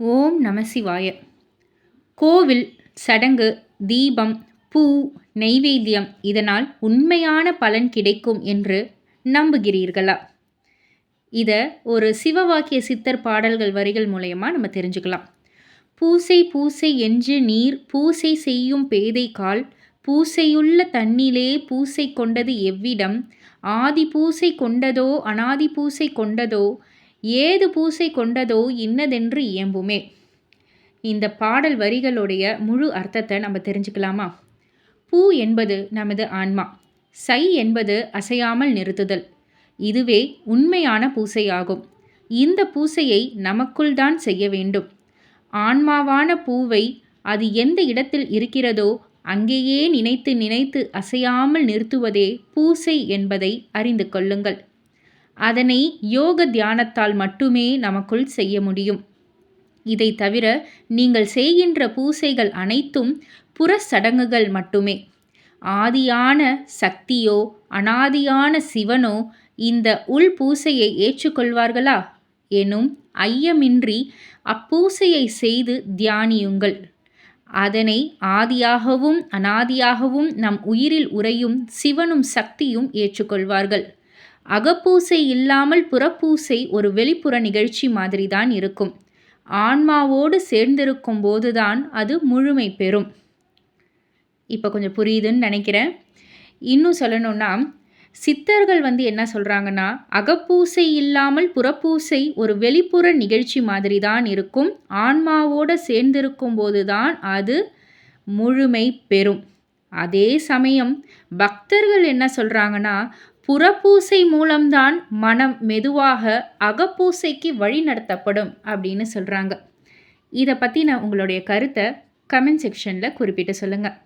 ஓம் நமசிவாய கோவில் சடங்கு தீபம் பூ நெய்வேத்தியம் இதனால் உண்மையான பலன் கிடைக்கும் என்று நம்புகிறீர்களா? இதை ஒரு சிவவாக்கிய சித்தர் பாடல்கள் வரிகள் மூலயமா நம்ம தெரிஞ்சுக்கலாம். பூசை பூசை என்று நீர் பூசை செய்யும் பேதை கால் பூசையுள்ள தன்னிலே பூசை கொண்டது எவ்விடம் ஆதி பூசை கொண்டதோ அனாதி பூசை கொண்டதோ ஏது பூசை கொண்டதோ இன்னதென்று இயம்புமே. இந்த பாடல் வரிகளுடைய முழு அர்த்தத்தை நம்ம தெரிஞ்சுக்கலாமா? பூ என்பது நமது ஆன்மா. சை என்பது அசையாமல் நிறுத்துதல். இதுவே உண்மையான பூசையாகும். இந்த பூசையை நமக்குள் தான் செய்ய வேண்டும். ஆன்மாவான பூவை அது எந்த இடத்தில் இருக்கிறதோ அங்கேயே நினைத்து நினைத்து அசையாமல் நிறுத்துவதே பூசை என்பதை அறிந்து கொள்ளுங்கள். அதனை யோக தியானத்தால் மட்டுமே நமக்குள் செய்ய முடியும். இதை தவிர நீங்கள் செய்கின்ற பூசைகள் அனைத்தும் புற சடங்குகள் மட்டுமே. ஆதியான சக்தியோ அனாதியான சிவனோ இந்த உள் பூசையை ஏற்றுக்கொள்வார்களா? எனும் ஐயமின்றி அப்பூசையை செய்து தியானியுங்கள். அதனை ஆதியாகவும் அனாதியாகவும் நம் உயிரில் உறையும் சிவனும் சக்தியும் ஏற்றுக்கொள்வார்கள். அகப்பூசை இல்லாமல் புறப்பூசை ஒரு வெளிப்புற நிகழ்ச்சி மாதிரி தான் இருக்கும். ஆன்மாவோடு சேர்ந்திருக்கும் போதுதான் அது முழுமை பெறும். இப்போ கொஞ்சம் புரியுதுன்னு நினைக்கிறேன். இன்னும் சொல்லணும்னா சித்தர்கள் வந்து என்ன சொல்கிறாங்கன்னா அகப்பூசை இல்லாமல் புறப்பூசை ஒரு வெளிப்புற நிகழ்ச்சி மாதிரி தான் இருக்கும். ஆன்மாவோடு சேர்ந்திருக்கும் போது தான் அது முழுமை பெறும். அதே சமயம் பக்தர்கள் என்ன சொல்கிறாங்கன்னா புறப்பூசை மூலம்தான் மனம் மெதுவாக அகப்பூசைக்கு வழி நடத்தப்படும் அப்படின்னு சொல்கிறாங்க இதை பற்றி நான் உங்களுடைய கருத்தை கமெண்ட் செக்ஷனில் குறிப்பிட்டு சொல்லுங்கள்